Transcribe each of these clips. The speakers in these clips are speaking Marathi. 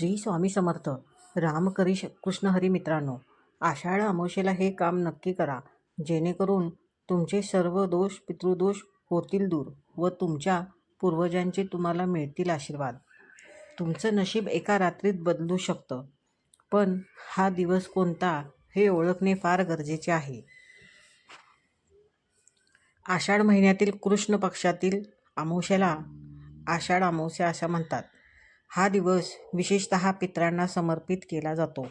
श्री स्वामी समर्थ. रामकरी श- कृष्ण हरी मित्रांनो आषाढ अमावशेला हे काम नक्की करा. जेणेकरून तुमचे सर्व दोष पितृदोष होतील दूर व तुमच्या पूर्वजांचे तुम्हाला मिळतील आशीर्वाद. तुमचं नशीब एका रात्रीत बदलू शकतं. पण हा दिवस कोणता हे ओळखणे फार गरजेचे आहे. आषाढ महिन्यातील कृष्ण पक्षातील अमावश्याला आषाढ अमावस्या असं म्हणतात. हा दिवस विशेषत पितरांना समर्पित केला जातो.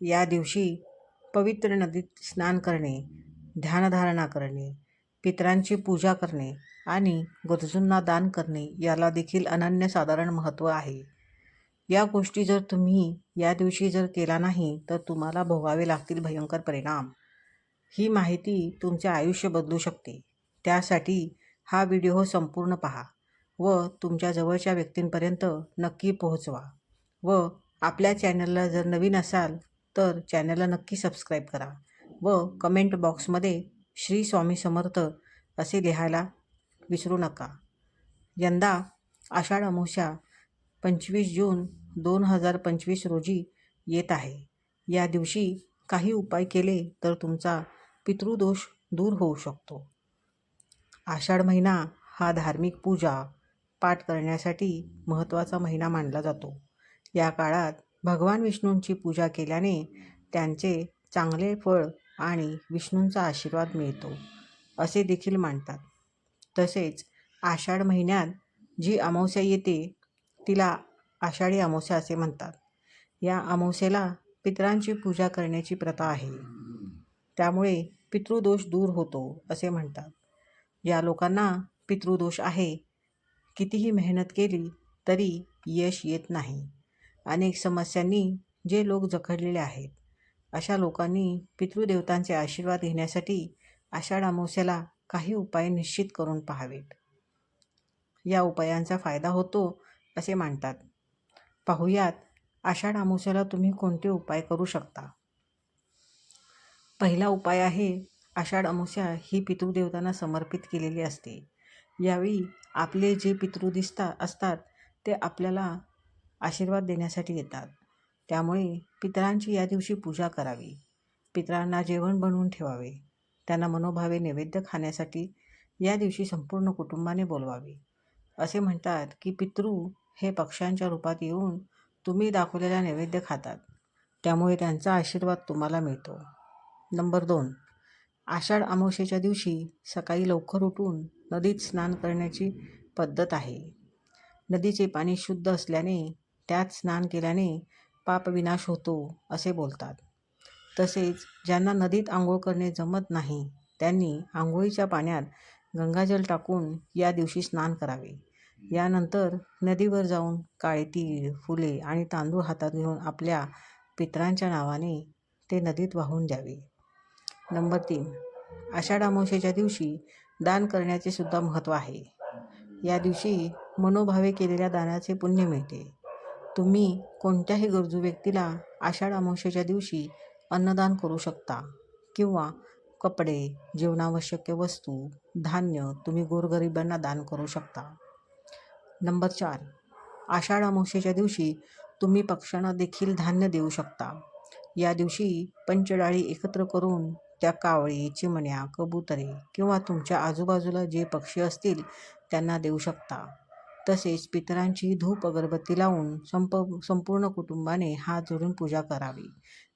या दिवशी पवित्र नदीत स्नान करणे ध्यानधारणा करणे पितरांची पूजा करणे आणि गरजूंना दान करणे याला देखील अनन्यसाधारण महत्त्व आहे. या गोष्टी जर तुम्ही या दिवशी जर केला नाही तर तुम्हाला भोगावे लागतील भयंकर परिणाम. ही माहिती तुमचे आयुष्य बदलू शकते. त्यासाठी हा व्हिडिओ संपूर्ण पहा. व तुमच्या जवळच्या व्यक्तींपर्यंत नक्की पोहोचवा. व आपल्या चॅनलला जर नवीन असाल तर चॅनलला नक्की सबस्क्राईब करा व कमेंट बॉक्समध्ये श्री स्वामी समर्थ असे लिहायला विसरू नका. यंदा आषाढ अमावस्या पंचवीस जून दोन हजार पंचवीस रोजी येत आहे. या दिवशी काही उपाय केले तर तुमचा पितृदोष दूर होऊ शकतो. आषाढ महिना हा धार्मिक पूजा पाठ करण्यासाठी महत्त्वाचा महिना मानला जातो. या काळात भगवान विष्णूंची पूजा केल्याने त्यांचे चांगले फळ आणि विष्णूंचा आशीर्वाद मिळतो असे देखील मानतात. तसेच आषाढ महिन्यात जी अमावस्या येते तिला आषाढी अमावस्या असे म्हणतात. या अमावस्येला पितरांची पूजा करण्याची प्रथा आहे. त्यामुळे पितृदोष दूर होतो असे म्हणतात. ज्या लोकांना पितृदोष आहे कितीही मेहनत केली तरी यश येत नाही. अनेक समस्यांनी जे लोक जखडलेले आहेत अशा लोकांनी पितृदेवतांचे आशीर्वाद घेण्यासाठी आषाढ अमावस्याला काही उपाय निश्चित करून पाहावेत. या उपायांचा फायदा होतो असे मानतात. पाहुयात आषाढ अमावस्याला तुम्ही कोणते उपाय करू शकता? पहिला उपाय आहे आषाढ अमावस्या ही पितृदेवतांना समर्पित केलेली असते. यावेळी आपले जे पितृ दिसता असतात ते आपल्याला आशीर्वाद देण्यासाठी येतात. त्यामुळे पितरांची या दिवशी पूजा करावी. पितरांना जेवण बनवून ठेवावे. त्यांना मनोभावे नैवेद्य खाण्यासाठी या दिवशी संपूर्ण कुटुंबाने बोलवावे. असे म्हणतात की पितृ हे पक्ष्यांच्या रूपात येऊन तुम्ही दाखवलेला नैवेद्य खातात. त्यामुळे त्यांचा आशीर्वाद तुम्हाला मिळतो. नंबर दोन. आषाढ अमावस्येच्या दिवशी सकाळी लवकर उठून नदीत स्नान करण्याची पद्धत आहे. नदीचे पाणी शुद्ध असल्याने त्यात स्नान केल्याने पापविनाश होतो असे बोलतात. तसेच ज्यांना नदीत आंघोळ करणे जमत नाही त्यांनी आंघोळीच्या पाण्यात गंगाजल टाकून या दिवशी स्नान करावे. यानंतर नदीवर जाऊन काळे तीळ फुले आणि तांदूळ हातात घेऊन आपल्या पितरांच्या नावाने ते नदीत वाहून द्यावे नंबर तीन. आषाढ अमावस्येच्या दिवशी दान करण्याचे सुद्धा महत्त्व आहे. या दिवशी मनोभावे केलेल्या दानाचे पुण्य मिळते. तुम्ही कोणत्याही गरजू व्यक्तीला आषाढ अमावस्येच्या दिवशी अन्नदान करू शकता किंवा कपडे जीवनावश्यक वस्तू धान्य तुम्ही गोरगरिबांना दान करू शकता. नंबर चार. आषाढ अमावस्येच्या दिवशी तुम्ही पक्ष्यांना देखील धान्य देऊ शकता. या दिवशी पंचडाळी एकत्र करून त्या कावळे चिमण्या कबुतरे किंवा तुमच्या आजूबाजूला जे पक्षी असतील त्यांना देऊ शकता. तसेच पितरांची धूप अगरबत्ती लावून संप संपूर्ण कुटुंबाने हात जोडून पूजा करावी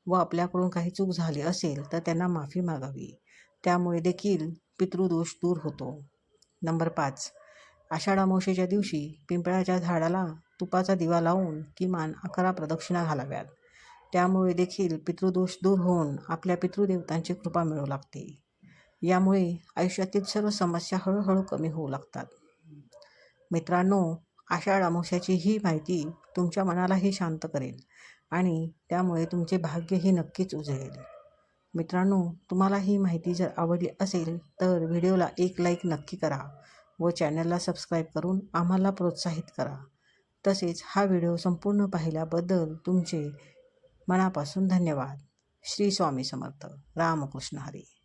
व आपल्याकडून काही चूक झाली असेल तर त्यांना माफी मागावी. त्यामुळे देखील पितृदोष दूर होतो. नंबर पाच. आषाढ अमावस्येच्या दिवशी पिंपळाच्या झाडाला तुपाचा दिवा लावून किमान अकरा प्रदक्षिणा घालाव्यात. त्यामुळे देखील पितृदोष दूर होऊन आपल्या पितृदेवतांची कृपा मिळू लागते. यामुळे आयुष्यातील सर्व समस्या हळूहळू कमी होऊ लागतात. मित्रांनो आषाढ अमावस्याची ही माहिती तुमच्या मनालाही शांत करेल आणि त्यामुळे तुमचे भाग्यही नक्कीच उजळेल मित्रांनो तुम्हाला ही माहिती जर आवडली असेल तर व्हिडिओला एक लाईक नक्की करा व चॅनलला सबस्क्राईब करून आम्हाला प्रोत्साहित करा. तसेच हा व्हिडिओ संपूर्ण पाहिल्याबद्दल तुमचे मनापासून धन्यवाद. श्री स्वामी समर्थ. रामकृष्ण हरी.